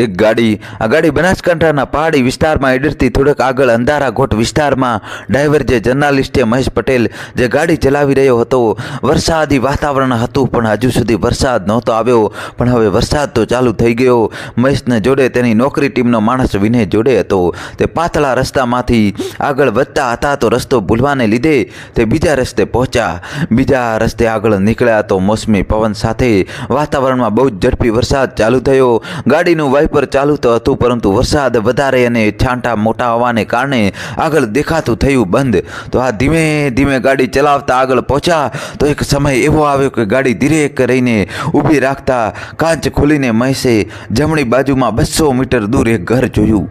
એક ગાડી આ ગાડી બનાસકાંઠાના પહાડી વિસ્તારમાં એડરથી થોડેક આગળ અંધારા ઘોટ વિસ્તારમાં ડ્રાઈવર જે જર્નાલિસ્ટે મહેશ પટેલ જે ગાડી ચલાવી રહ્યો હતો, વરસાદી વાતાવરણ હતું, પણ હજુ સુધી વરસાદ નહોતો આવ્યો. પણ હવે વરસાદ તો ચાલુ થઈ ગયો. મહેશને જોડે તેની નોકરી ટીમનો માણસ વિનય જોડે હતો. તે પાતળા રસ્તામાંથી આગળ વધતા હતા તો રસ્તો ભૂલવાને લીધે તે બીજા રસ્તે પહોંચ્યા. બીજા રસ્તે આગળ નીકળ્યા તો મોસમી પવન સાથે વાતાવરણમાં બહુ જ ઝડપી વરસાદ ચાલુ થયો. ગાડીનું વાઇપર ચાલુ તો હતું, પરંતુ વરસાદ વધારે અને છાંટા મોટા હોવાને કારણે આગળ દેખાતું થયું બંધ. તો આ ધીમે ધીમે ગાડી ચલાવતા આગળ પહોંચ્યા, તો એક સમય એવો આવ્યો કે ગાડી ધીરે કરીને ઊભી રાખતા કાચ ખોલીને મહેશે જમણી બાજુમાં બસો મીટર દૂર એક ઘર જોયું.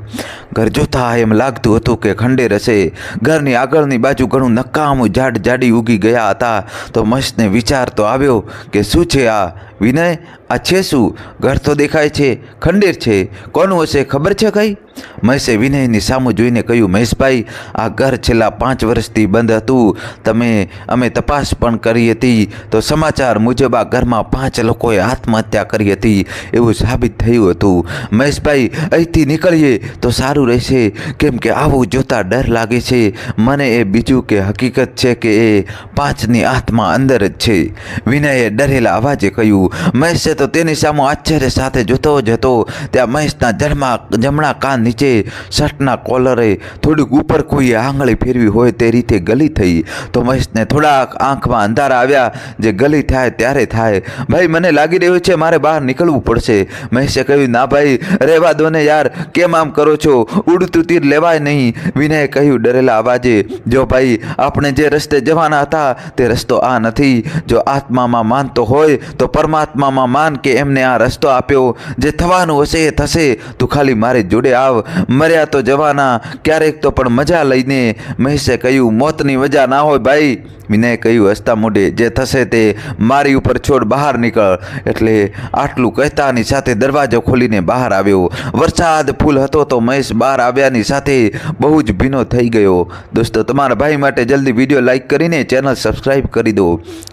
ઘર જોતા એમ લાગતું હતું કે ખંડેર હશે. ઘરની આગળની બાજુ ઘણું નકામું ઝાડ જાડી ઉગી ગયા હતા. તો મહેશને વિચાર તો આવ્યો કે શું છે આ? વિનય, આ છે શું? ઘર તો દેખાય છે. ખંડેર છે. કોનું હશે ખબર છે કઈ? મહેશે વિનયની સામું જોઈને કહ્યું, મહેશભાઈ, આ ઘર છેલ્લા પાંચ વર્ષથી બંધ હતું. તમે, અમે તપાસ પણ કરી હતી. તો સમાચાર મુજબ આ ઘરમાં પાંચ લોકોએ આત્મહત્યા કરી હતી. એવું સાબિત થયું હતું. મહેશભાઈ, અહીંથી નીકળીએ તો સારું રહેશે. કેમ કે આવું જોતા ડર લાગે છે. મને એ બીજું કે હકીકત છે કે એ પાંચની આત્મા અંદર જ છે. વિનયે ડરેલા અવાજે કહ્યું, મહેશે તો તેની સામે આશ્ચર્ય સાથે જોતો જ હતો. ત્યાં મહેશના જમણા જમણા કાન નીચે શર્ટના કોલરે થોડીક ઉપર કોઈએ આંગળી ફેરવી હોય તે રીતે ગલી થઈ. તો મહેશને થોડાક આંખમાં અંધારા આવ્યા જે ગલી થાય ત્યારે થાય. ભાઈ, મને લાગી રહ્યું છે મારે બહાર નીકળવું પડશે. મહેશે કહ્યું, ના ભાઈ, રહેવા દો ને યાર. કેમ આમ કરો છો? ઉડતું તીર લેવાય નહીં. વિનયે કહ્યું ડરેલા અવાજે, જો ભાઈ, આપણે જે રસ્તે જવાના હતા તે રસ્તો આ નથી. જો આત્મામાં માનતો હોય, તો પરમાત્મામાં માન કે એમને આ રસ્તો આપ્યો. જે થવાનું હશે એ થશે. તું ખાલી મારી જોડે આવ. મર્યા તો જવાના, ક્યારેક તો પણ મજા લઈને મહેશે કહ્યું, મોતની મજા ના હોય ભાઈ. વિનયે કહ્યું, હસતા મોઢે જે થશે તે મારી ઉપર છોડ બહાર નીકળ. એટલે આટલું કહેતાની સાથે દરવાજો ખોલીને બહાર આવ્યો. વરસાદ ફૂલ હતો તો મહેશ બહાર આવ્યાની સાથે બહુ જ ભીનો થઈ ગયો. દોસ્તો, તમારા ભાઈ માટે જલ્દી વીડિયો લાઈક કરીને ચેનલ સબસ્ક્રાઈબ કરી દો.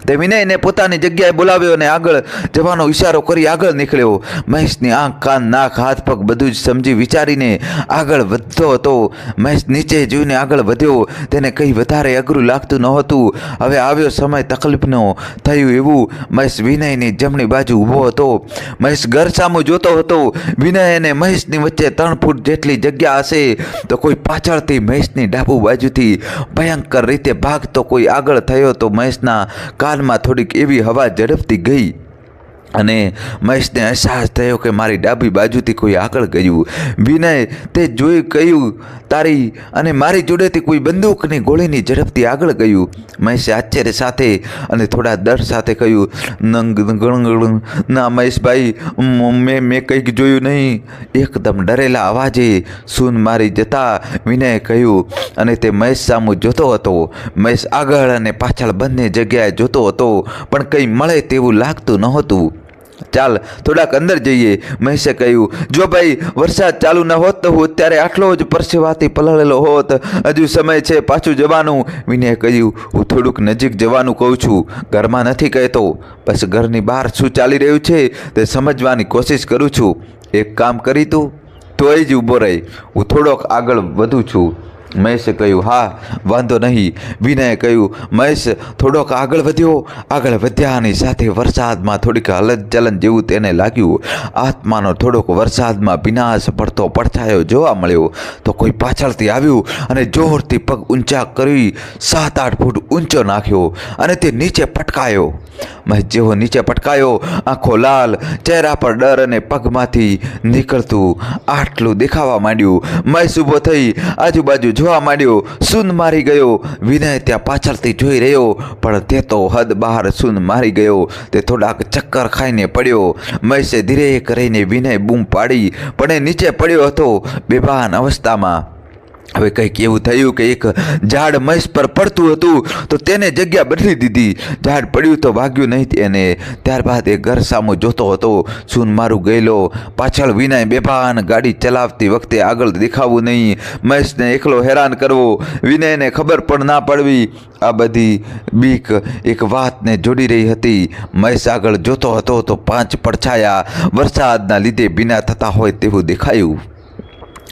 તે વિનયને પોતાની જગ્યાએ બોલાવ્યો અને આગળ જવાનો ઈશારો કરી આગળ નીકળ્યો. મહેશની આંખ, કાન, નાક, હાથ, પગ બધું જ સમજી વિચારીને આગળ વધતો હતો. મહેશ નીચે જોઈને આગળ વધ્યો. તેને કંઈ વધારે અઘરું લાગતું નહોતું. હવે આવ્યો સમય તકલીફનો. થયું એવું. મહેશ વિનયની જમણી બાજુ ઊભો હતો. મહેશ ઘર સામું જોતો હતો. વિનય અને મહેશની વચ્ચે ત્રણ ફૂટ જેટલી જગ્યા હશે તો કોઈ પાછળથી મહેશની ડાબુ બાજુથી ભયંકર રીતે ભાગતો કોઈ આગળ થયો તો મહેશના કાનમાં થોડીક એવી હવા ઝડપતી ગઈ. અને મહેશને અહેસાસ થયો કે મારી ડાબી બાજુથી કોઈ આગળ ગયું. વિનય તે જોઈ કહ્યું, તારી અને મારી જોડેથી કોઈ બંદૂકની ગોળીની ઝડપથી આગળ ગયું. મહેશે આશ્ચર્ય સાથે અને થોડા ડર સાથે કહ્યું, "નંગ ના મહેશભાઈ મેં મેં કંઈક જોયું નહીં. એકદમ ડરેલા અવાજે સૂન મારી જતા વિનયે કહ્યું, અને તે મહેશ સામું જોતો હતો. મહેશ આગળ અને પાછળ બંને જગ્યાએ જોતો હતો, પણ કંઈ મળે તેવું લાગતું નહોતું. ચાલ, થોડાક અંદર જઈએ. મહેશે કહ્યું, જો ભાઈ વરસાદ ચાલુ ન હોત તો હું અત્યારે આટલો જ પરસેવાથી પલળેલો હોત. હજુ સમય છે પાછું જવાનું. વિનયે કહ્યું, હું થોડુંક નજીક જવાનું કહું છું. ઘરમાં નથી કહેતો. બસ ઘરની બહાર શું ચાલી રહ્યું છે તે સમજવાની કોશિશ કરું છું. એક કામ કરી તું. તોય જ ઊભો રહી. હું થોડોક આગળ વધું છું. મહેશે કહ્યું, હા, વાંધો નહીં. વિનયે કહ્યું, મહેશ, થોડોક આગળ વધ્યો. આગળ વધ્યાની સાથે વરસાદમાં થોડીક હલનચલન જેવું તેને લાગ્યું. આત્માનો થોડોક વરસાદમાં વિનાશ પડતો પડછાયો જોવા મળ્યો. તો કોઈ પાછળથી આવ્યું અને જોરથી પગ ઊંચા કરી સાત આઠ ફૂટ ઊંચો નાખ્યો અને તે નીચે પટકાયો. મહેશ જેવો નીચે પટકાયો, આંખો લાલ, ચહેરા પર ડર અને પગમાંથી નીકળતું આટલું દેખાવા માંડ્યું. મહેશ ઊભો થઈ આજુબાજુ જોવા માંડ્યો. સૂન મારી ગયો. વિનય ત્યાં પાછળથી જોઈ રહ્યો. પણ તે તો હદ બહાર સૂન મારી ગયો. તે થોડાક ચક્કર ખાઈને પડ્યો. મહેશે ધીરે કરીને વિનય બૂમ પાડી. પણ એ નીચે પડ્યો હતો. બેભાન અવસ્થામાં. હવે કંઈક એવું થયું કે એક ઝાડ મહેશ પર પડતું હતું, તો તેને જગ્યા બદલી દીધી. ઝાડ પડ્યું તો વાગ્યું નહીં તેને ત્યારબાદ એ ઘર સામો જોતો હતો. સૂન મારું ગયેલો. પાછળ વિનાય બેભાન ગાડી ચલાવતી વખતે આગળ દેખાવું નહીં. મહેશને એકલો હેરાન કરવો. વિનયને ખબર પણ ના પડવી. આ બધી બીક એક વાતને જોડી રહી હતી. મહેશ આગળ જોતો હતો તો પાંચ પડછાયા વરસાદના લીધે ભીના થતા હોય તેવું દેખાયું.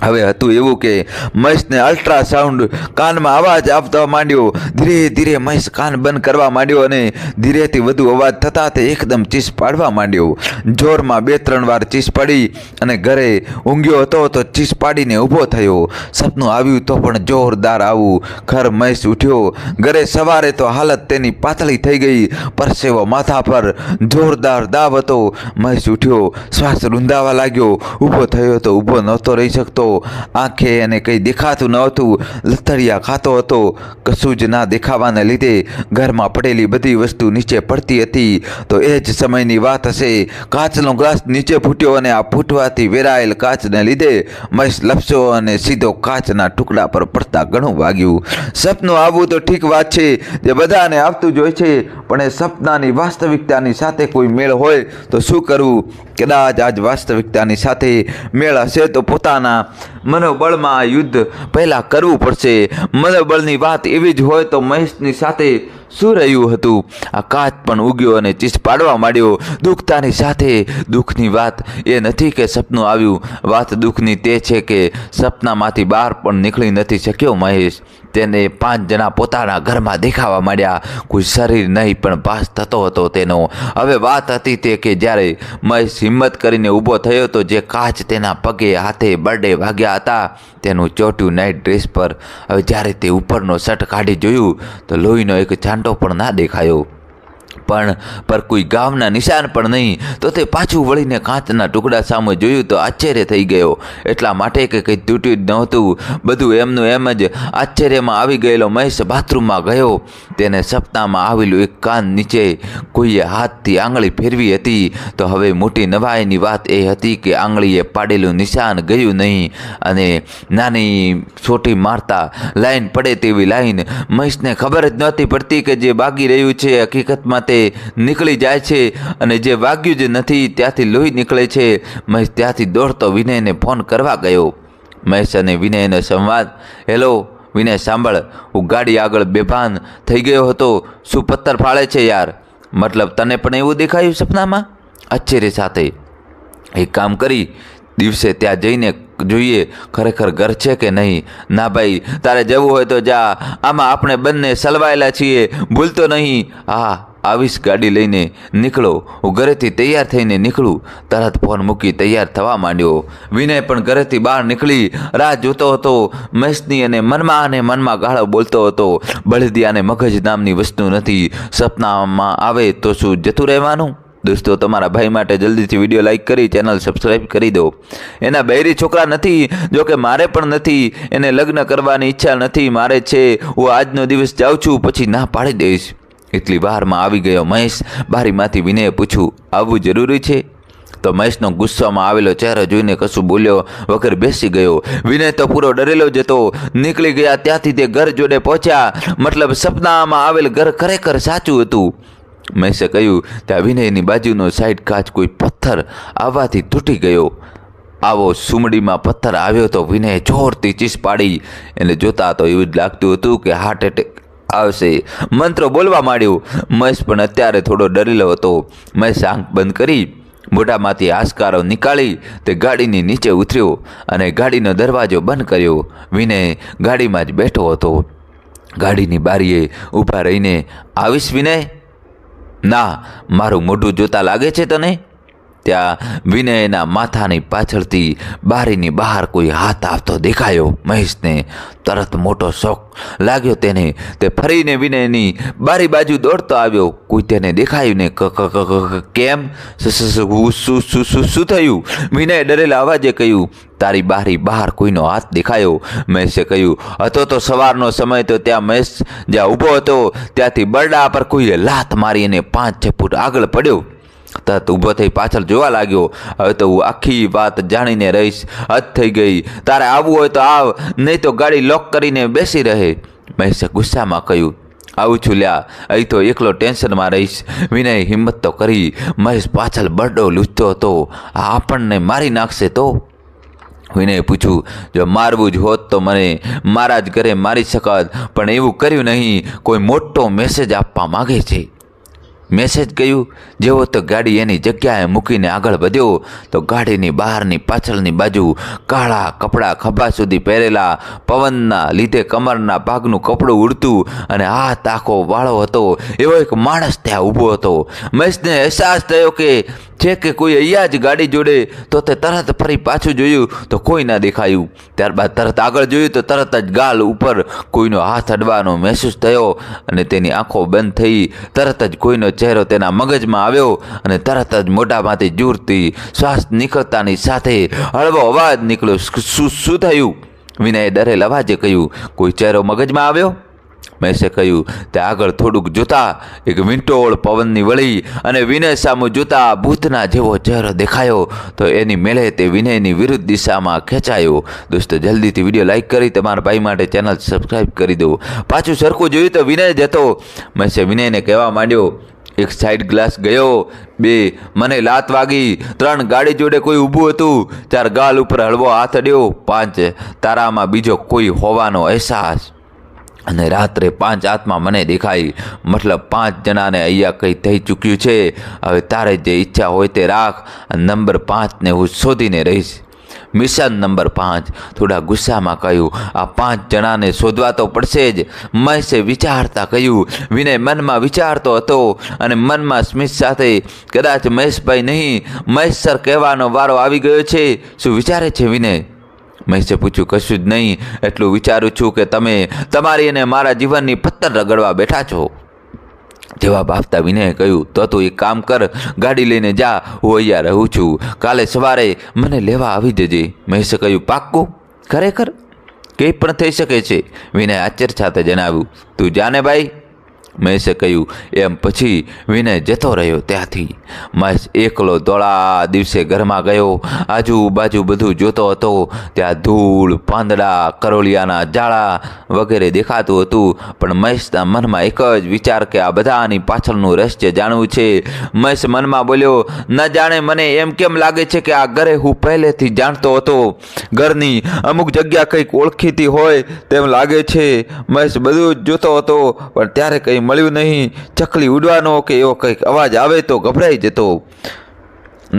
હવે હતું એવું કે મહેશને અલ્ટ્રાસાઉન્ડ કાનમાં અવાજ આપતા માંડ્યો. ધીરે ધીરે મહેશ કાન બંધ કરવા માંડ્યો અને ધીરેથી વધુ અવાજ થતાં તે એકદમ ચીસ પાડવા માંડ્યો. જોરમાં બે ત્રણ વાર ચીસ પાડી અને ઘરે ઊંઘ્યો હતો તો ચીસ પાડીને ઊભો થયો. સપનું આવ્યું તો પણ જોરદાર આવું. ખર મહેશ ઉઠ્યો. ઘરે સવારે તો હાલત તેની પાતળી થઈ ગઈ. પરસેવો માથા પર જોરદાર દાવ હતો. મહેશ ઉઠ્યો. શ્વાસ રૂંધાવા લાગ્યો. ઊભો થયો તો ઊભો નહોતો રહી શકતો. આંખે એને કંઈ દેખાતું નહોતું. લથડિયા ખાતો હતો. કશું જ ના દેખાવાને લીધે ઘરમાં પડેલી બધી વસ્તુ નીચે પડતી હતી. તો એ જ સમયની વાત હશે. કાચનો ગ્લાસ નીચે ફૂટ્યો અને આ ફૂટવાથી વેરાયેલ કાચને લીધે મહેશ લપસો અને સીધો કાચના ટુકડા પર પડતા ઘણું વાગ્યું. સપનું આવવું તો ઠીક વાત છે, જે બધાને આવતું જ હોય છે. પણ એ સપનાની વાસ્તવિકતાની સાથે કોઈ મેળ હોય તો શું કરવું? કદાચ આજ વાસ્તવિકતાની સાથે મેળ હશે તો પોતાના મનોબળમાં આ યુદ્ધ પહેલાં કરવું પડશે. મનોબળની વાત એવી જ હોય તો મહેશની સાથે શું રહ્યું હતું. આ કાચ પણ ઉગ્યો અને ચીસ પાડવા માંડ્યો. દુઃખતાની સાથે દુઃખની વાત એ નથી કે સપનું આવ્યું. વાત દુઃખની તે છે કે સપનામાંથી બહાર પણ નીકળી નથી શક્યો મહેશ. તેને પાંચ જણા પોતાના ઘરમાં દેખાવા માંડ્યા. કોઈ શરીર નહીં, પણ પાસ થતો હતો તેનો. હવે વાત હતી તે કે જ્યારે મહેશ હિંમત કરીને ઊભો થયો તો જે કાચ તેના પગે હાથે બરડે વાગ્યા હતા, તેનું ચોટ્યું નાઇટ ડ્રેસ પર. હવે જ્યારે તે ઉપરનો શર્ટ કાઢી જોયું, તો લોહીનો એક છાંટો પણ ના દેખાયો. પણ, પર કોઈ ગામના નિશાન પણ નહીં. તો તે પાછું વળીને કાચના ટુકડા સામે જોયું તો આશ્ચર્ય થઈ ગયો. એટલા માટે કે કંઈ તૂટ્યું જ નહોતું. બધું એમનું એમ જ આશ્ચર્યમાં આવી ગયેલો મહેશ બાથરૂમમાં ગયો. તેને સપનામાં આવેલું એક કાન નીચે કોઈએ હાથથી આંગળી ફેરવી હતી. તો હવે મોટી નવાઈની વાત એ હતી કે આંગળીએ પાડેલું નિશાન ગયું નહીં અને નાની છોટી મારતા લાઈન પડે તેવી લાઈન. મહેશને ખબર જ નહોતી પડતી કે જે બાગી રહ્યું છે, હકીકતમાં તે નીકળી જાય છે અને જે વાગ્યું જ નથી ત્યાંથી લોહી નીકળે છે. મહેશ ત્યાંથી દોડતો વિનયને ફોન કરવા ગયો. મહેશ અને વિનયનો સંવાદ, હેલો, વિનય સાંભળ, હું ગાડી આગળ બેભાન થઈ ગયો હતો. શું પથ્થર ફાળે છે યાર? મતલબ તને પણ એવું દેખાયું સપનામાં? આશ્ચર્ય સાથે, એક કામ કરી, દિવસે ત્યાં જઈને જોઈએ ખરેખર ઘર છે કે નહીં? ના ભાઈ, તારે જવું હોય તો જા. આમાં આપણે બંને સલવાયેલા છીએ. ભૂલતો નહીં. હા આવીશ, ગાડી લઈને નીકળો. હું ઘરેથી તૈયાર થઈને નીકળું. તરત ફોન મૂકી તૈયાર થવા માંડ્યો. વિનય પણ ઘરેથી બહાર નીકળી. રાહ જોતો હતો. મહેશની અને મનમાં અને મનમાં ગાળો બોલતો હતો. બળદિયા અને મગજ નામની વસ્તુ નથી. સપનામાં આવે તો શું જતું રહેવાનું? દોસ્તો, તમારા ભાઈ માટે જલ્દીથી વીડિયો લાઇક કરી, ચેનલ સબસ્ક્રાઈબ કરી દો. એના બૈરી છોકરા નથી જો કે મારે પણ નથી. એને લગ્ન કરવાની ઈચ્છા નથી. મારે છે, હું આજનો દિવસ જાઉં છું, પછી ના પાડી દઈશ. એટલી વારમાં આવી ગયો મહેશ. બારીમાંથી વિનયે પૂછ્યું, આવવું જરૂરી છે? તો મહેશનો ગુસ્સામાં આવેલો ચહેરો જોઈને કશું બોલ્યો વગર બેસી ગયો. વિનય તો પૂરો ડરેલો જ હતો. નીકળી ગયા ત્યાંથી તે ઘર જોડે પહોંચ્યા. મતલબ સપનામાં આવેલ ઘર ખરેખર સાચું હતું. મહેશે કહ્યું, ત્યાં વિનયની બાજુનો સાઈડ કાચ કોઈ પથ્થર આવવાથી તૂટી ગયો. આવો સુમડીમાં પથ્થર આવ્યો તો વિનયે જોરથી ચીસ પાડી. એને જોતા તો એવું જ લાગતું હતું કે હાર્ટ એટેક આવશે. મંત્રો બોલવા માંડ્યો. મહેશ પણ અત્યારે થોડો ડરેલો હતો. મહેશ આંખ બંધ કરી મોઢામાંથી આસકારો નીકાળી તે ગાડીની નીચે ઉતર્યો અને ગાડીનો દરવાજો બંધ કર્યો. વિનય ગાડીમાં જ બેઠો હતો. ગાડીની બારીએ ઊભા રહીને, આવીશ વિનય? ના, મારું મોઢું જોતા લાગે છે તને? ત્યાં વિનયના માથાની પાછળથી બારીની બહાર કોઈ હાથ આવતો દેખાયો. મહેશને તરત મોટો શોખ લાગ્યો તેને. તે ફરીને વિનયની બારી બાજુ દોડતો આવ્યો. કોઈ તેને દેખાયું ને કેમ? શું થયું? વિનય ડરેલા અવાજે કહ્યું, તારી બારી બહાર કોઈનો હાથ દેખાયો? મહેશે કહ્યું, હતો તો સવારનો સમય તો ત્યાં મહેશ જ્યાં ઊભો હતો, ત્યાંથી બરડા પર કોઈએ લાત મારી અને પાંચ, છ ફૂટ આગળ પડ્યો. તરત ઊભો થઈ પાછળ જોવા લાગ્યો. હવે તો હું આખી વાત જાણીને રહીશ. હદ થઈ ગઈ. તારે આવવું હોય તો આવ, નહીં તો ગાડી લોક કરીને બેસી રહે. મહેશે ગુસ્સામાં કહ્યું, આવું છું લ્યા. અહીં તો એકલો ટેન્શનમાં રહીશ. વિનય હિંમત તો કરી. મહેશ પાછળ બરડો લૂચતો હતો. આ આપણને મારી નાખશે તો? વિનયે પૂછ્યું, જો મારવું જ હોત તો મને મારા જ ઘરે મારી શકત. પણ એવું કર્યું નહીં. કોઈ મોટો મેસેજ આપવા માગે છે. મેસેજ ગયું જેવો તો ગાડી એની જગ્યાએ મૂકીને આગળ વધ્યો, તો ગાડીની બહારની પાછળની બાજુ કાળા કપડાં ખભા સુધી પહેરેલા પવનના લીધે કમરના ભાગનું કપડું ઉડતું અને હાથ આખો વાળો હતો. એવો એક માણસ ત્યાં ઊભો હતો. મેસને અહેસાસ થયો કે છે કે કોઈ અહીંયા જ ગાડી જોડે, તો તે તરત ફરી પાછું જોયું, તો કોઈ ના દેખાયું. ત્યારબાદ તરત આગળ જોયું, તો તરત જ ગાલ ઉપર કોઈનો હાથ અડવાનો મહેસૂસ થયો અને તેની આંખો બંધ થઈ તરત જ કોઈનો ચહેરો તેના મગજમાં આવ્યો અને તરત જ મોઢામાંથી જૂરતી શ્વાસ નીકળતાની સાથે હળવો અવાજ નીકળ્યો. શું શું થયું? વિનયે ડરેલ અવાજે કહ્યું. કોઈ ચહેરો મગજમાં આવ્યો? મેસે કહ્યું. તે આગળ થોડુંક જોતા, એક વિંટોળ પવનની વળી અને વિનય સામું જોતા ભૂતના જેવો ચહેરો દેખાયો. તો એની મેળે તે વિનયની વિરુદ્ધ દિશામાં ખેંચાયો. દોસ્તો, જલ્દીથી વીડિયો લાઇક કરી તમારા ભાઈ માટે ચેનલ સબસ્ક્રાઈબ કરી દો. પાછું સરખું જોયું તો વિનય જ હતો. મહેશે વિનયને કહેવા માંડ્યો. એક સાઈડ ગ્લાસ ગયો. બે, મને લાત વાગી. ત્રણ, ગાડી જોડે કોઈ ઊભું હતું. ચાર, ગાલ ઉપર હળવો હાથ અડ્યો. પાંચ, તારામાં બીજો કોઈ હોવાનો અહેસાસ. અને રાત્રે પાંચ આત્મા મને દેખાઈ. મતલબ પાંચ જણાને અહીંયા કંઈ થઈ ચૂક્યું છે. હવે તારે જે ઈચ્છા હોય તે રાખ. નંબર પાંચને હું શોધીને રહીશ. મિશન નંબર પાંચ. થોડા ગુસ્સામાં કહ્યું, આ પાંચ જણાને શોધવા તો પડશે જ. મહેશે વિચારતા કહ્યું, વિનય મનમાં વિચારતો હતો અને મનમાં સ્મિત સાથે, કદાચ મહેશભાઈ નહીં, મહેશ સર કહેવાનો વારો આવી ગયો છે. શું વિચારે છે વિનય? મહેશે પૂછ્યું, કશું જ નહીં. એટલું વિચારું છું કે તમે તમારી અને મારા જીવનની પથ્થર રગડવા બેઠા છો. જવાબ આપતા વિનયે કહ્યું, તો તું એક કામ કર, ગાડી લઈને જા, હું અહીંયા રહું છું. કાલે સવારે મને લેવા આવી જજે. મહેશે કહ્યું, પાક્કું? ખરેખર? કંઈ પણ થઈ શકે છે. વિનય આશ્ચર્ય સાથે જણાવ્યું, તું જાને ભાઈ મહેશે કહ્યું, એમ પછી વિનય જતો રહ્યો ત્યાંથી. મહેશ એકલો દોળા દિવસે ઘરમાં ગયો. આજુબાજુ બધું જોતો હતો. ત્યાં ધૂળ, પાંદડા, કરોળિયાના જાળા વગેરે દેખાતું હતું. પણ મહેશના મનમાં એક જ વિચાર કે આ બધાની પાછળનું રહસ્ય જાણવું છે. મહેશ મનમાં બોલ્યો, ન જાણે મને એમ કેમ લાગે છે કે આ ઘરે હું પહેલેથી જાણતો હતો. ઘરની અમુક જગ્યા કંઈક ઓળખીતી હોય તેમ લાગે છે. મહેશ બધું જ જોતો હતો, પણ ત્યારે કંઈ મળ્યું નહીં. ચકલી ઉડવાનો કે એવો કંઈક અવાજ આવે તો ગભરાઈ જતો.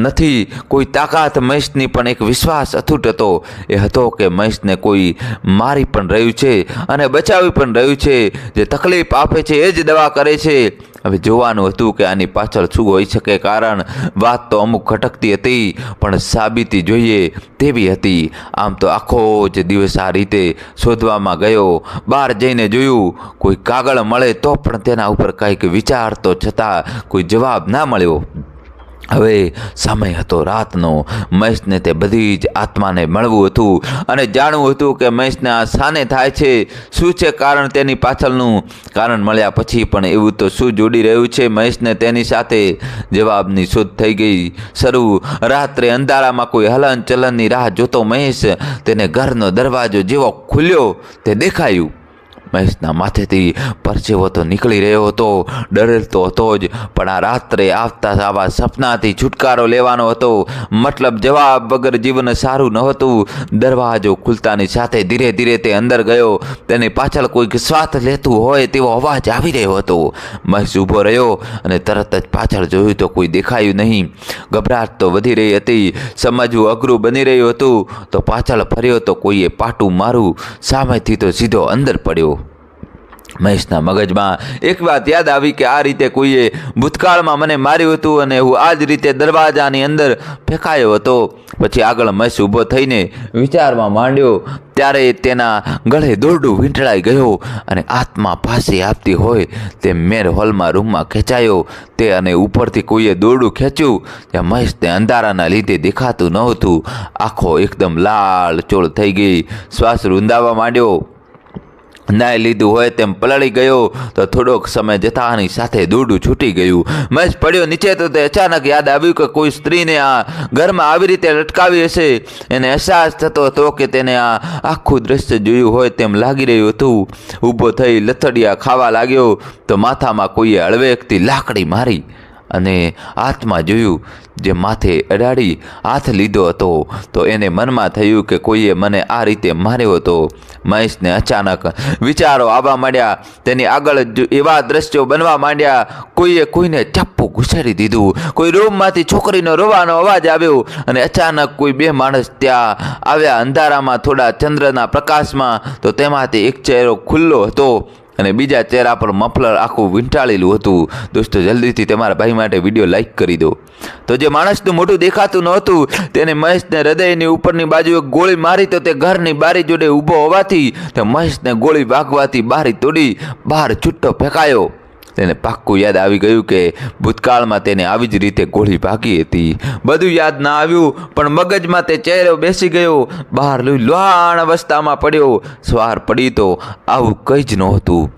નથી. કોઈ તાકાત મહેશની પણ એક વિશ્વાસ અથૂટ હતો. એ હતો કે મહેશને કોઈ મારી પણ રહ્યું છે અને બચાવી પણ રહ્યું છે. જે તકલીફ આપે છે એ જ દવા કરે છે. હવે જોવાનું હતું કે આની પાછળ શું હોઈ શકે કારણ વાત તો અમુક ખટકતી હતી, પણ સાબિતી જોઈએ તેવી હતી. આમ તો આખો જ દિવસ આ રીતે શોધવામાં ગયો. બહાર જઈને જોયું, કોઈ કાગળ મળે તો પણ તેના ઉપર કંઈક વિચાર તો છતાં કોઈ જવાબ ના મળ્યો. હવે સમય હતો રાતનો. મહેશને તે બધી જ આત્માને મળવું હતું અને જાણવું હતું કે મહેશને આ શાને થાય છે. શું છે કારણ તેની પાછળનું? કારણ મળ્યા પછી પણ એવું તો શું જોડી રહ્યું છે? મહેશને તેની સાથે જવાબની શોધ થઈ ગઈ. શરૂ, રાત્રે અંધારામાં કોઈ હલન ચલનની રાહ જોતો મહેશ તેને ઘરનો દરવાજો જેવો ખુલ્યો તે દેખાયું. મહેશના માથેથી પરસેવો તો નીકળી રહ્યો હતો ડરેલતો હતો જ, પણ આ રાત્રે આવતા આવા સપનાથી છુટકારો લેવાનો હતો. મતલબ જવાબ વગર જીવન સારું નહોતું દરવાજો ખુલતાની સાથે ધીરે ધીરે તે અંદર ગયો. તેની પાછળ કોઈક શ્વાસ લેતું હોય તેવો અવાજ આવી રહ્યો હતો. મહેશ ઊભો રહ્યો અને તરત જ પાછળ જોયું તો કોઈ દેખાયું નહીં. ગભરાટ તો વધી રહી હતી, સમજવું અઘરું બની રહ્યું હતું. તો પાછળ ફર્યો તો કોઈએ પાટું મારું. સામેથી તો સીધો અંદર પડ્યો. મહેશના મગજમાં એક વાત યાદ આવી કે આ રીતે કોઈએ ભૂતકાળમાં મને માર્યું હતું અને હું આ જ રીતે દરવાજાની અંદર ફેંકાયો હતો. પછી આગળ મહેશ ઊભો થઈને વિચારમાં માંડ્યો, ત્યારે તેના ગળે દોરડું વીંટળાઈ ગયો અને આત્મા પાસે આપતી હોય તે મેર હોલમાં રૂમમાં ખેંચાયો. તે અને ઉપરથી કોઈએ દોરડું ખેંચ્યું ત્યાં મહેશને અંધારાના લીધે દેખાતું નહોતું. આંખો એકદમ લાલ ચોળ થઈ ગઈ. શ્વાસ રૂંધાવા માંડ્યો. નાઈ લીધું હોય તેમ પલળી ગયો તો થોડોક સમય જતાની સાથે દોડું છૂટી ગયું. મહેશ પડ્યો નીચે તો તે અચાનક યાદ આવ્યું કે કોઈ સ્ત્રીને આ ઘરમાં આવી રીતે લટકાવી હશે. એને અહેસાસ થતો હતો કે તેને આ આખું દ્રશ્ય જોયું હોય તેમ લાગી રહ્યું હતું. ઊભો થઈ લથડિયા ખાવા લાગ્યો તો માથામાં કોઈએ હળવેકથી લાકડી મારી. અને હાથમાં જોયું, જે માથે અડાડી હાથ લીધો હતો, તો એને મનમાં થયું કે કોઈએ મને આ રીતે માર્યો હતો. મહેશને અચાનક વિચારો આવવા માંડ્યા. તેની આગળ એવા દ્રશ્યો બનવા માંડ્યા. કોઈએ કોઈને ચપ્પુ ઘુસાડી દીધું. કોઈ રૂમમાંથી છોકરીનો રોવાનો અવાજ આવ્યો અને અચાનક કોઈ બે માણસ ત્યાં આવ્યા અંધારામાં થોડા ચંદ્રના પ્રકાશમાં. તો તેમાંથી એક ચહેરો ખુલ્લો હતો. અને બીજા ચહેરા પર મફલર આખું વીંટાળેલું હતું. દોસ્તો, જલ્દીથી તમારા ભાઈ માટે વીડિયો લાઇક કરી દો. તો જે માણસનું મોટું દેખાતું નહોતું, તેને મહેશને હૃદયની ઉપરની બાજુ એક ગોળી મારી તો તે ઘરની બારી જોડે ઊભો હોવાથી તે મહેશને ગોળી વાગવાથી બારી તોડી બહાર છૂટો ફેંકાયો. તેને પાક્કું યાદ આવી ગયું કે ભૂતકાળમાં તેને આવી જ રીતે ગોળી ભાગી હતી. બધું યાદ ના આવ્યું, પણ મગજમાં તે ચહેરો બેસી ગયો. બહાર લોહાણ અવસ્થામાં પડ્યો. સ્વાર પડી તો આવું કંઈ જ નહોતું.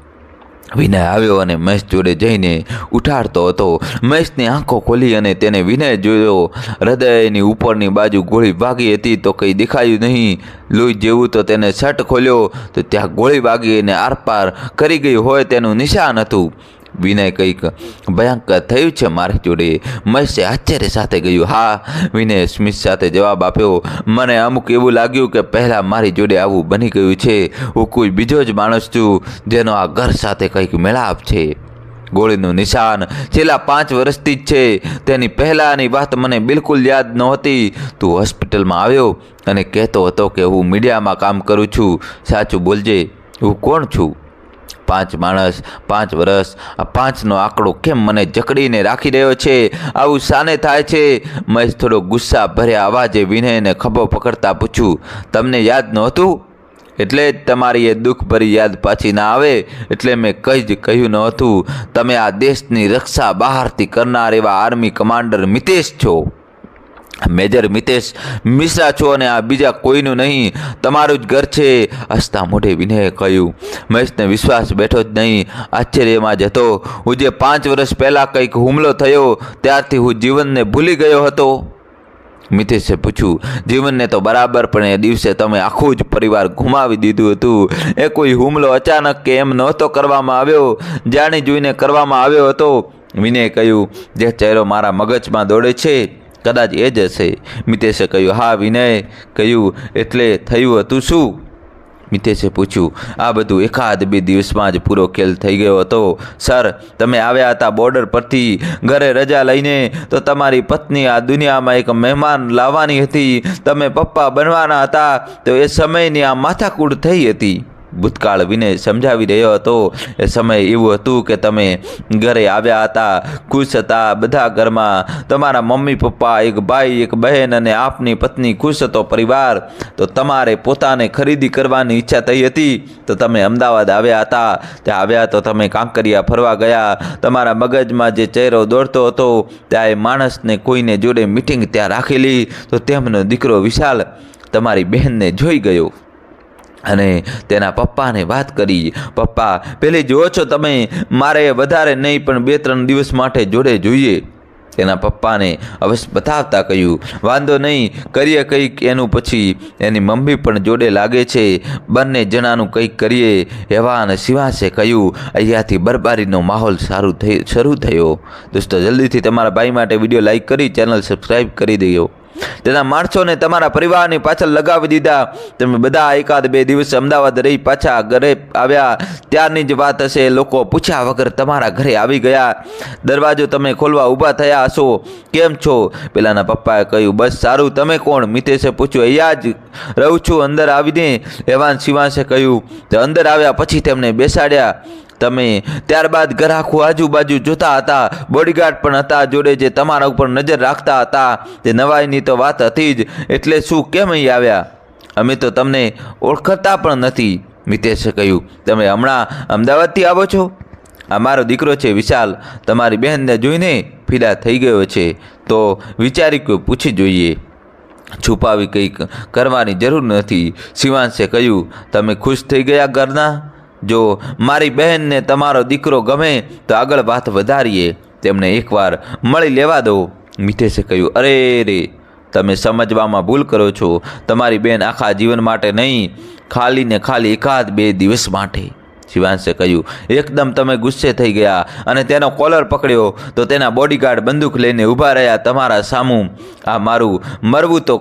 વિનય આવ્યો અને મહેશ જોડે જઈને ઉઠાડતો હતો. મહેશની આંખો ખોલી અને તેને વિનય જોયો. હૃદયની ઉપરની બાજુ ગોળી વાગી હતી તો કંઈ દેખાયું નહીં. લોહી જેવું તો તેને શર્ટ ખોલ્યો તો ત્યાં ગોળી વાગી અને આરપાર કરી ગઈ હોય તેનું નિશાન હતું. વિનય કંઈક ભયંકર થયું છે મારી જોડે. મહેશે આશ્ચર્ય સાથે ગયું હા, વિનય સ્મિત સાથે જવાબ આપ્યો. મને અમુક એવું લાગ્યું કે પહેલાં મારી જોડે આવું બની ગયું છે. હું કોઈ બીજો જ માણસ છું, જેનો આ ઘર સાથે કંઈક મેળાપ છે. ગોળીનું નિશાન છેલ્લા પાંચ વર્ષથી જ છે. તેની પહેલાંની વાત મને બિલકુલ યાદ નહોતી. તું હોસ્પિટલમાં આવ્યો અને કહેતો હતો કે હું મીડિયામાં કામ કરું છું. સાચું બોલજે, હું કોણ છું? પાંચ માણસ, પાંચ વર્ષ આ પાંચનો આંકડો કેમ મને જકડીને રાખી રહ્યો છે? આવું શાને થાય છે? મહેશ થોડો ગુસ્સા ભર્યા અવાજે વિનયને ખભો પકડતા પૂછ્યું, તમને યાદ નહોતું? એટલે જ તમારી એ દુઃખભરી યાદ પાછી ના આવે? એટલે મેં કંઈ જ કહ્યું નહોતું. તમે આ દેશની રક્ષા બહારથી કરનાર એવા આર્મી કમાન્ડર મિતેશ છો. મેજર મિતેશ મિશ્રા છો અને આ બીજા કોઈનું નહીં. તમારું જ ઘર છે, હસતા મોઢે વિનયે કહ્યું. મહેશને વિશ્વાસ બેઠો જ નહીં. આશ્ચર્યમાં જ હતો. હું જે પાંચ વર્ષ પહેલાં કંઈક હુમલો થયો, ત્યારથી હું જીવનને ભૂલી ગયો હતો. મિતેશે પૂછ્યું, જીવનને તો બરાબર, પણ એ દિવસે તમે આખું જ પરિવાર ગુમાવી દીધું હતું. એ કોઈ હુમલો અચાનક કે એમ નહોતો કરવામાં આવ્યો. જાણી જોઈને કરવામાં આવ્યો હતો. વિનયે કહ્યું, જે ચહેરો મારા મગજમાં દોડે છે કદાચ એ જ હશે. મિતેશે કહ્યું, હા, વિનય કહ્યું, એટલે થયું હતું શું? મિતેશે પૂછ્યું, આ બધું એકાદ બે દિવસમાં જ પૂરો ખેલ થઈ ગયો હતો. સર, તમે આવ્યા હતા બોર્ડર પરથી ઘરે રજા લઈને, તો તમારી પત્ની આ દુનિયામાં એક મહેમાન લાવવાની હતી. તમે પપ્પા બનવાના હતા, તો એ સમયની આ માથાકૂટ થઈ હતી. ભૂતકાળ વિનય સમજાવી રહ્યો હતો. એ સમય એવું હતું કે તમે ઘરે આવ્યા હતા, ખુશ હતા બધા ઘરમાં. તમારા મમ્મી, પપ્પા, એક ભાઈ, એક બહેન અને આપની પત્ની ખુશ હતો પરિવાર. તો તમારે પોતાને ખરીદી કરવાની ઈચ્છા થઈ હતી. તો તમે અમદાવાદ આવ્યા હતા. ત્યાં આવ્યા તો તમે કાંકરિયા ફરવા ગયા. તમારા મગજમાં જે ચહેરો દોડતો હતો, ત્યાં એ માણસને કોઈને જોડે મિટિંગ ત્યાં રાખેલી. તો તેમનો દીકરો વિશાલ તમારી બહેનને જોઈ ગયો. અને તેના પપ્પાને વાત કરી. પપ્પા, પેલી જુઓ છો તમે, મારે વધારે નહીં, પણ બે ત્રણ દિવસ માટે જોડે જોઈએ. તેના પપ્પાને અવશ્ય બતાવતા કહ્યું, વાંધો નહીં, કરીએ કંઈક એનું પછી. એની મમ્મી પણ જોડે લાગે છે, બંને જણાનું કંઈક કરીએ. એવા અને શિવાસે કહ્યું, અહીંયાથી બરબારીનો માહોલ સારું થઈ શરૂ થયો. દોસ્તો, જલ્દીથી તમારા ભાઈ માટે વીડિયો લાઈક કરી, ચેનલ સબસ્ક્રાઈબ કરી દો તેના માણસોને તમારા પરિવારની પાછળ લગાવી દીધા. તમે બધા એકાદ બે દિવસ અમદાવાદ રહી પાછા ઘરે આવ્યા. ત્યારની જ વાત હશે. લોકો પૂછ્યા વગર તમારા ઘરે આવી ગયા. દરવાજો તમે ખોલવા ઊભા થયા હશો. કેમ છો? પેલાના પપ્પાએ કહ્યું, બસ સારું. તમે કોણ? મિતેશે પૂછ્યું, અહીંયા જ રહું છું. અંદર આવીને. એવાન શિવાંશે કહ્યું, તો અંદર આવ્યા પછી તેમને બેસાડ્યા. તમે. ત્યારબાદ આખું આજુબાજુ જોતા હતા. બોડીગાર્ડ પણ હતા જોડે જે તમારા ઉપર નજર રાખતા હતા. તે નવાઈની તો વાત હતી જ. એટલે શું કેમ અહીં આવ્યા? અમે તો તમને ઓળખતા પણ નથી, મિતેશે કહ્યું. તમે હમણાં અમદાવાદથી આવો છો? આ મારો દીકરો છે વિશાલ. તમારી બહેનને જોઈને ફિદા થઈ ગયો છે. તો વિચારી કોઈ પૂછી જોઈએ. છુપાવી કંઈક કરવાની જરૂર નથી. શિવાંશે કહ્યું, તમે ખુશ થઈ ગયા ઘરના? જો મારી બહેનને તમારો દીકરો ગમે તો આગળ વાત વધારીએ. તેમને એકવાર મળી લેવા દો. મિતેશે કહ્યું, અરે રે, તમે સમજવામાં ભૂલ કરો છો. તમારી બેન આખા જીવન માટે નહીં ખાલી ને ખાલી એકાદ બે દિવસ માટે. શિવાંશે કહ્યું, એકદમ તમે ગુસ્સે થઈ ગયા અને તેનો કોલર પકડ્યો તો તેના બોડીગાર્ડ બંદૂક લઈને ઊભા રહ્યા તમારા સામું. આ મારું મરવું તો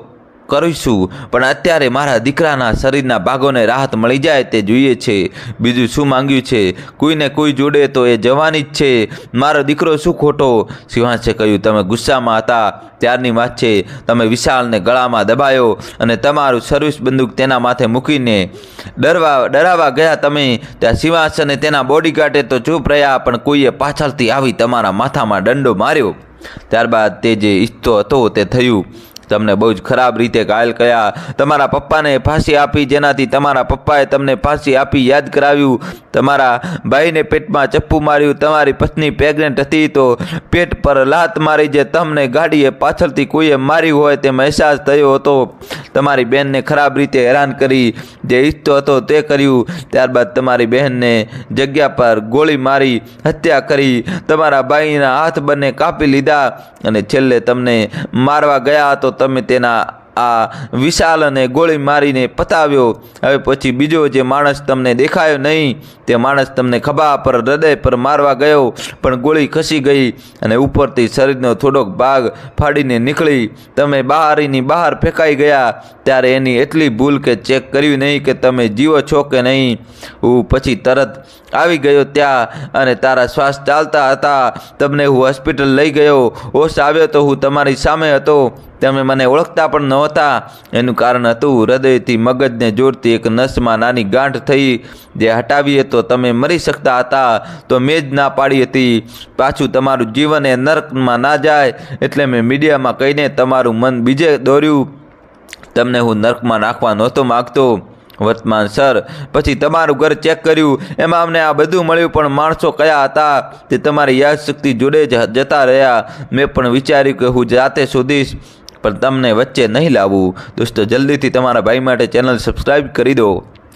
કરીશું. પણ અત્યારે મારા દીકરાના શરીરના ભાગોને રાહત મળી જાય તે જોઈએ છે. બીજું શું માંગ્યું છે? કોઈને કોઈ જોડે તો એ જવાની જ છે. મારો દીકરો શું ખોટો? સિંહાસે કહ્યું, તમે ગુસ્સામાં હતા. ત્યારની વાત છે. તમે વિશાલને ગળામાં દબાયો અને તમારું સર્વિસ બંદૂક તેના માથે મૂકીને ડરવા ડરાવા ગયા તમે. ત્યાં સિંહાસ અને તેના બોડીગાર્ડે તો ચૂપ રહ્યા, પણ કોઈએ પાછળથી આવી તમારા માથામાં દંડો માર્યો. ત્યારબાદ તે જે ઈચ્છતો હતો તે થયું. તમને બહુ જ ખરાબ રીતે ઘાયલ કર્યા. તમારા પપ્પાને ફાંસી આપી, જેનાથી તમારા પપ્પાએ તમને ફાંસી આપી યાદ કરાવ્યું. તમારા ભાઈને પેટમાં ચપ્પુ માર્યું, તમારી પત્ની પ્રેગ્નેન્ટ હતી તો પેટ પર લાત મારી જે તમને ગાડીએ પાછળથી કોઈએ મારી હોય તેમ અહેસાસ થયો હતો. તમારી બહેનને ખરાબ રીતે હેરાન કરી જે ઈચ્છતો હતો તે કર્યું. ત્યારબાદ તમારી બહેનને જગ્યા પર ગોળી મારી, હત્યા કરી. તમારા ભાઈના હાથ બંને કાપી લીધા અને છેલ્લે તમને મારવા ગયા તો તમે તેના આ વિશાલ અને ગોળી મારીને પતાવ્યો. હવે પછી બીજો જે માણસ તમને દેખાયો નહીં, તે માણસ તમને ખભા પર, હૃદય પર મારવા ગયો, પણ ગોળી ખસી ગઈ અને ઉપરથી શરીરનો થોડોક ભાગ ફાડીને નીકળી. તમે બહારીની બહાર ફેંકાઈ ગયા, ત્યારે એની એટલી ભૂલ કે ચેક કર્યું નહીં કે તમે જીવો છો કે નહીં. હું પછી તરત આવી ગયો ત્યાં અને તારા શ્વાસ ચાલતા હતા. તમને હું હોસ્પિટલ લઈ ગયો. હોશ આવ્યો તો હું તમારી સામે હતો. તમે મને ઓળખતા પણ નહોતા. એનું કારણ હતું હૃદયથી મગજને જોડતી એક નસમાં નાની ગાંઠ થઈ. જે હટાવીએ તો તમે મરી શકતા હતા. તો મેં જ ના પાડી હતી. પાછું તમારું જીવન એ નર્કમાં ના જાય. એટલે મેં મીડિયામાં કહીને તમારું મન બીજે દોર્યું. તમને હું નર્કમાં નાખવા નહોતો માગતો. વર્તમાન સર, પછી તમારું ઘર ચેક કર્યું. એમાં અમને આ બધું મળ્યું, પણ માણસો કયા હતા? તે તમારી યાદશક્તિ જોડે જ જતા રહ્યા. મેં પણ વિચાર્યું કે હું જાતે શોધીશ. પણ તમને વચ્ચે નહીં લાવવું દોસ્તો, જલ્દીથી તમારા ભાઈ માટે ચેનલ સબસ્ક્રાઈબ કરી દો.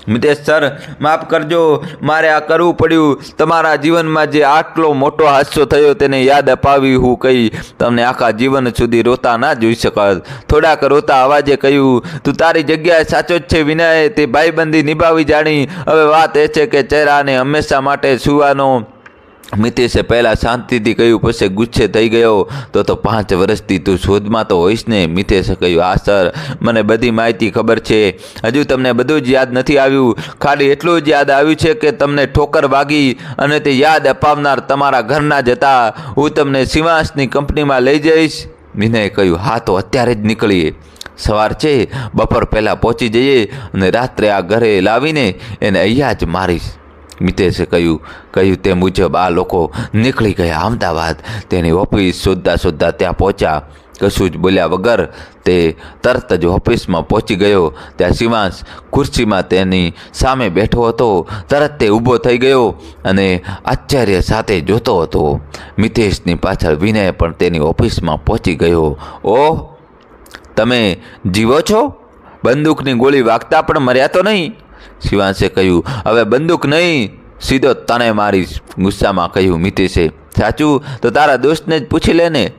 મિતેશ સર માફ કરજો. મારે આ કરવું પડ્યું. તમારા જીવનમાં જે આટલો મોટો હાદસો થયો તેને યાદ અપાવી હું કહી તમને આખા જીવન સુધી રોતા ના જોઈ શકત. થોડાક રોતા અવાજે કહ્યું, તું તારી જગ્યાએ સાચો જ છે વિનય, તે ભાઈબંધી નિભાવી જાણી. હવે વાત એ છે કે ચહેરાને હંમેશા માટે સુવાનો મિતેશે પહેલાં શાંતિથી કહ્યું, પછી ગુસ્સે થઈ ગયો. તો તો પાંચ વર્ષથી તું શોધમાં તો હોઈશ ને મિતેશે કહ્યું આ સર, મને બધી માહિતી ખબર છે. હજુ તમને બધું જ યાદ નથી આવ્યું. ખાલી એટલું જ યાદ આવ્યું છે કે તમને ઠોકર વાગી અને તે યાદ અપાવનાર તમારા ઘરના જ હતા. હું તમને સિવાંશની કંપનીમાં લઈ જઈશ. વિનયે કહ્યું, હા, તો અત્યારે જ નીકળીએ. સવાર છે, બપોર પહેલાં પહોંચી જઈએ અને રાત્રે આ ઘરે લાવીને એને અહીંયા જ મારીશ. મિતેશે કહ્યું કહ્યું તે મુજબ આ લોકો નીકળી ગયા. અમદાવાદ તેની ઓફિસ શોધતા શોધતા ત્યાં પહોંચ્યા. કશું જ બોલ્યા વગર તે તરત જ ઓફિસમાં પહોંચી ગયો. ત્યાં શિવાંશ ખુરશીમાં તેની સામે બેઠો હતો. તરત તે ઊભો થઈ ગયો અને આશ્ચર્ય સાથે જોતો હતો. મિતેશની પાછળ વિનય પણ તેની ઓફિસમાં પહોંચી ગયો. ઓહ તમે જીવો છો? બંદૂકની ગોળી વાગતા પણ મર્યા તો નહીં? શિવાંશે કહ્યું, હવે બંદૂક નહીં, સીધો તને મારીશ ગુસ્સામાં કહ્યું, મિતેશે. સાચું? તો તારા દોસ્તને જ પૂછી લે ને.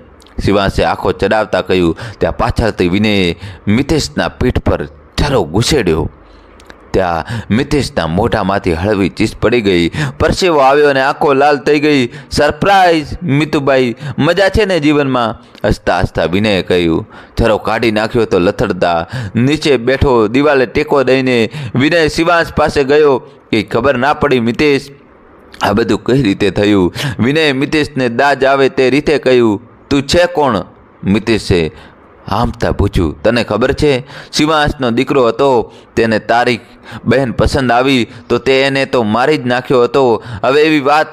શિવાંશે આંખો ચડાવતા કહ્યું, ત્યાં પાછળથી વિનયે મિતેશના પીઠ પર ચારો ઘૂસેડ્યો. ત્યાં મિતેશના મોઢામાંથી હળવી ચીસ પડી ગઈ. પરસેવો આવ્યો અને આંખો લાલ થઈ ગઈ. સરપ્રાઈઝ, મિતુભાઈ, મજા છે ને જીવનમાં? હસતા હસતા વિનયે કહ્યું. જરો કાઢી નાખ્યો તો લથડતા. નીચે બેઠો દિવાલે ટેકો દઈને વિનય શિવાંશ પાસે ગયો. કે ખબર ના પડી મિતેશ? આ બધું કઈ રીતે થયું? વિનય મિતેશને દાજ આવે તે રીતે કહ્યું. તું છે કોણ? મિતેશે આમતા પૂછ્યું, તને ખબર છે? શિવાંશનો દીકરો હતો, તેને તારી બહેન પસંદ આવી, તો તે એને તો મારી જ નાખ્યો હતો. હવે એવી વાત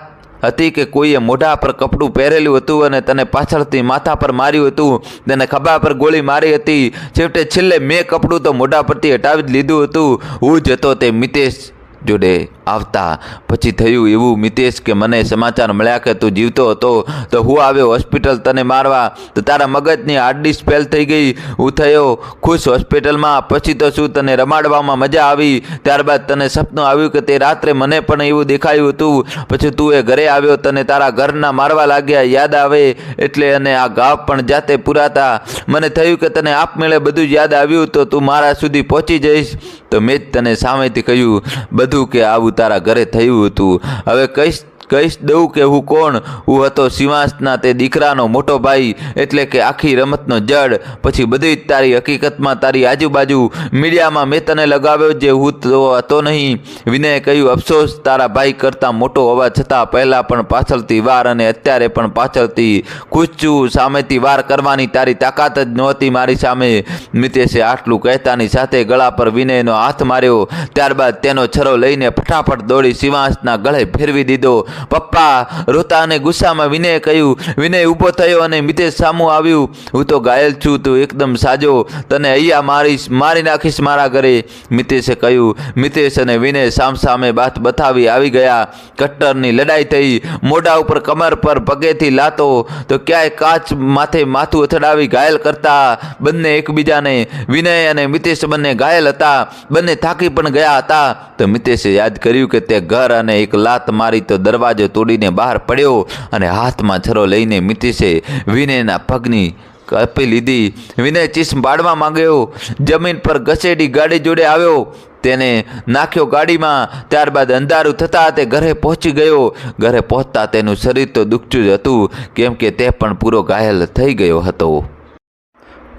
હતી કે કોઈએ મોઢા પર કપડું પહેરેલું હતું અને તને પાછળથી માથા પર માર્યું હતું. તેને ખભા પર ગોળી મારી હતી. છેવટે છેલ્લે મેં કપડું તો મોઢા પરથી હટાવી જ લીધું હતું. હું જ હતો તે મિતેશ જોડે. આવતા. પછી થયું એવું મિતેશ કે મને સમાચાર મળ્યા કે તું જીવતો હતો, તો હું આવ્યો હોસ્પિટલ તને મારવા. તો તારા મગજની હાર્ડડિસ્ક ફેલ થઈ ગઈ. હું થયો ખુશ હોસ્પિટલમાં. પછી તો શું તને રમાડવામાં મજા આવી. ત્યારબાદ તને સપનું આવ્યું કે તે રાત્રે મને પણ એવું દેખાયું હતું. પછી તું એ ઘરે આવ્યો, તને તારા ઘરના મારવા લાગ્યા. યાદ આવે એટલે અને આ ગાવ પણ જાતે પુરાતા. મને થયું કે તને આપમેળે બધું યાદ આવ્યું, તો તું મારા સુધી પહોંચી જઈશ. તો મેં જ તને સામેથી કહ્યું, બધું કે આવું તારા ઘરે થયું હતું. હવે કહીશ કહીશ દઉં કે હું કોણ? હું હતો શિવાંશના તે દીકરાનો મોટો ભાઈ, એટલે કે આખી રમતનો જડ. પછી બધી જ તારી હકીકતમાં તારી આજુબાજુ મીડિયામાં મેં તને લગાવ્યો જે હું તો હતો નહીં. વિનયે કહ્યું, અફસોસ, તારા ભાઈ કરતાં મોટો હોવા છતાં પહેલાં પણ પાછળથી વાર અને અત્યારે પણ પાછળથી ખુશ છું. સામેથી વાર કરવાની તારી તાકાત જ નહોતી મારી સામે. મિતેશે આટલું કહેતાની સાથે ગળા પર વિનયનો હાથ માર્યો. ત્યારબાદ તેનો છરો લઈને ફટાફટ દોડી શિવાંશના ગળે ફેરવી દીધો. પપ્પા રોતા અને ગુસ્સામાં વિનયે કહ્યું, વિનય ઊભો થયો અને મિતેશ સામું આવ્યું. હું તો ઘાયલ છું, તું એકદમ સાજો. તને અહીંયા મારીશ મારી નાખીશ મારા ઘરે. મિતેશે કહ્યું. મિતેશ અને વિનય સામસામે બાત બતાવી આવી ગયા. કટ્ટરની લડાઈ થઈ. મોઢા ઉપર કમર પર પગેથી લાતો. તો ક્યાંય કાચ માથે માથું અથડાવી ઘાયલ કરતા બંને એકબીજાને, વિનય અને મિતેશ બંને ઘાયલ હતા. બંને થાકી પણ ગયા હતા. તો મિતેશે યાદ કર્યું કે તે ઘર અને એક લાત મારી તો દરવાજો તોડીને બહાર પડ્યો અને હાથમાં છરો લઈને મિતિશે વિનયના પગની કપી લીધી. વિનય ચીસ પાડવા માંગ્યો. જમીન પર ઘસેડી ગાડી જોડે આવ્યો. તેને નાખ્યો ગાડીમાં. ત્યારબાદ અંધારું થતાં તે ઘરે પહોંચી ગયો. ઘરે પહોંચતા તેનું શરીર તો દુખચું જ હતું, કેમ કે તે પણ પૂરો ઘાયલ થઈ ગયો હતો.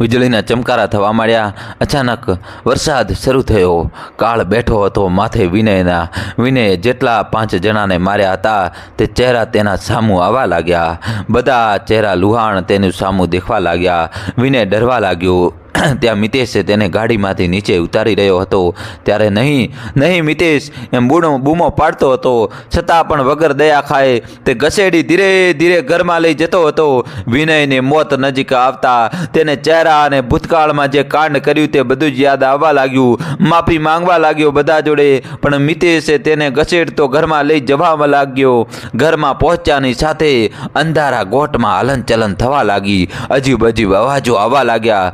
વીજળીના ચમકારા થવા માંડ્યા. અચાનક વરસાદ શરૂ થયો. કાળ બેઠો હતો માથે વિનયના. વિનયે જેટલા પાંચ જણાને માર્યા હતા, તે ચહેરા તેના સામું આવવા લાગ્યા. બધા ચહેરા લુહાણ તેનું સામું દેખવા લાગ્યા. વિનય ડરવા લાગ્યો. ત્યાં મિતેશે તેને ગાડીમાંથી નીચે ઉતારી રહ્યો હતો. ત્યારે નહીં નહીં મિતેશ એમ બૂણો બૂમો પાડતો હતો. છતાં પણ વગર દયા ખાય તે ઘસેડી ધીરે ધીરે ઘરમાં લઈ જતો હતો. વિનયને મોત નજીક આવતા તેને ચહેરા અને ભૂતકાળમાં જે કાંડ કર્યું તે બધું જ યાદ આવવા લાગ્યું. માફી માંગવા લાગ્યો બધા જોડે, પણ મિતેશે તેને ઘસેડતો ઘરમાં લઈ જવા લાગ્યો. ઘરમાં પહોંચ્યાની સાથે અંધારા ગોટમાં હલનચલન થવા લાગી. અજીબ અજીબ અવાજો આવવા લાગ્યા.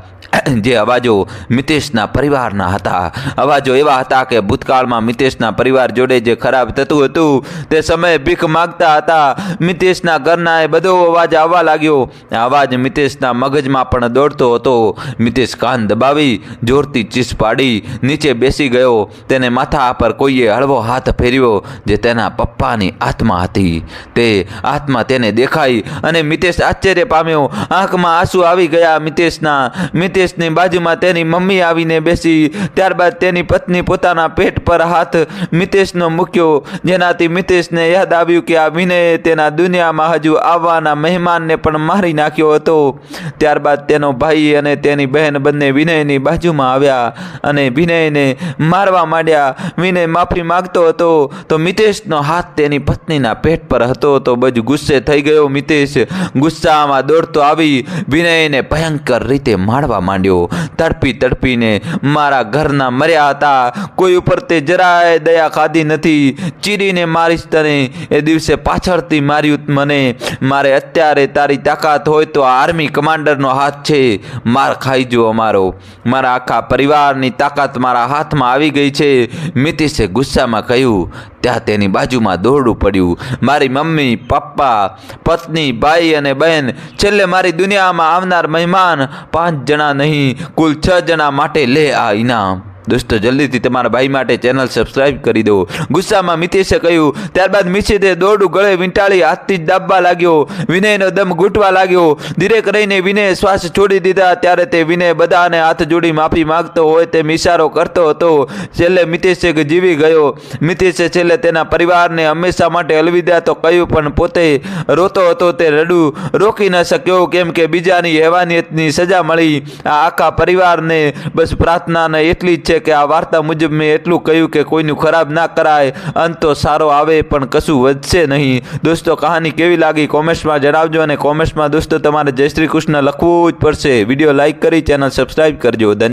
જે અવાજો મિતેશના પરિવારના હતા. અવાજો એવા હતા કે ભૂતકાળમાં મિતેશના પરિવાર જોડે જે ખરાબ થતું હતું, તે સમયે ભીખ માગતા હતા. મિતેશના ઘરના એ બધો અવાજ આવવા લાગ્યો. અવાજ મિતેશના મગજમાં પણ દોડતો હતો. મિતેશ કાન દબાવી, જોરથી ચીસ પાડી, નીચે બેસી ગયો. તેને માથા પર કોઈએ હળવો હાથ ફેર્યો, જે તેના પપ્પાની આત્મા હતી. તે આત્મા તેને દેખાઈ અને મિતેશ આશ્ચર્ય પામ્યો. આંખમાં આંસુ આવી ગયા મિતેશના. મિતેશની બાજુમાં તેની મમ્મી આવીને બેસી, ત્યારબાદ તેની પત્ની પોતાના પેટ પર હાથ મિતેશનો મૂક્યો. જેનાથી મિતેશને યાદ આવ્યું કે આ વિનયે તેના દુનિયામાં હજુ આવવાના મહેમાનને પણ મારી નાખ્યો હતો. ત્યારબાદ તેનો ભાઈ અને તેની બહેન બંને વિનયની બાજુમાં આવ્યા અને વિનયને મારવા માંડ્યા. વિનય માફી માગતો હતો, તો મિતેશનો હાથ તેની પત્નીના પેટ પર હતો, તો બધું ગુસ્સે થઈ ગયો મિતેશ. ગુસ્સામાં દોડતો આવી વિનયને ભયંકર રીતે મારવા માંડ્યો. તડપી તડપીને મારા ઘરના મર્યા હતા. કોઈ ઉપર તે જરાય દયા ખાધી નથી. ચીરીને મારીશ તને. એ દિવસે પાછળથી માર્યું મને. મારે અત્યારે તારી તાકાત હોય તો આર્મી કમાન્ડરનો હાથ છે. માર ખાઈ જો અમારો મારા આખા પરિવારની તાકાત મારા હાથમાં આવી ગઈ છે. મિતિશે ગુસ્સામાં કહ્યું, ત્યાં તેની બાજુમાં દોરડું પડ્યું. મારી મમ્મી, પપ્પા, પત્ની, ભાઈ અને બહેન, છેલ્લે મારી દુનિયામાં આવનાર મહેમાન પાંચ જણા નહીં કુલ છ જણા માટે લે આ ઇનામ. દોસ્તો, જલ્દીથી તમારા ભાઈ માટે ચેનલ સબસ્ક્રાઇબ કરી દો. ગુસ્સામાં મિતેશે કહ્યું, ત્યારબાદ મિશિતે દોરડું ગળે વીંટાળી હાથથી જ દાબવા લાગ્યો. વિનયનો દમ ઘૂંટવા લાગ્યો. ધીરે કરીને વિનયે શ્વાસ છોડી દીધા. ત્યારે તે વિનય બધાને હાથ જોડી માફી માંગતો હોય તેમ ઇશારો કરતો હતો. છેલ્લે મિતેશે જીવી ગયો. મિતેશે છેલ્લે તેના પરિવારને હંમેશા માટે અલવિદા તો કહ્યું, પણ પોતે રોતો હતો તે રડું. રોકી ન શક્યો, કેમ કે બીજાની હેવાનિયતની સજા મળી. આ આખા પરિવારને બસ પ્રાર્થનાને એટલી જ છે કે આ વાર્તા મુજબ મેં એટલું કહ્યું કે કોઈનું ખરાબ ના કરાય અંત તો સારો આવે પણ કશું વધશે નહીં. દોસ્તો, કહાની કેવી લાગી કોમેન્ટ્સમાં જણાવજો અને કોમેન્ટ્સમાં દોસ્તો તમારે જય શ્રી કૃષ્ણ લખવું જ પડશે. વીડિયો લાઇક કરી, ચેનલ સબસ્ક્રાઈબ કરજો. ધન્યવાદ.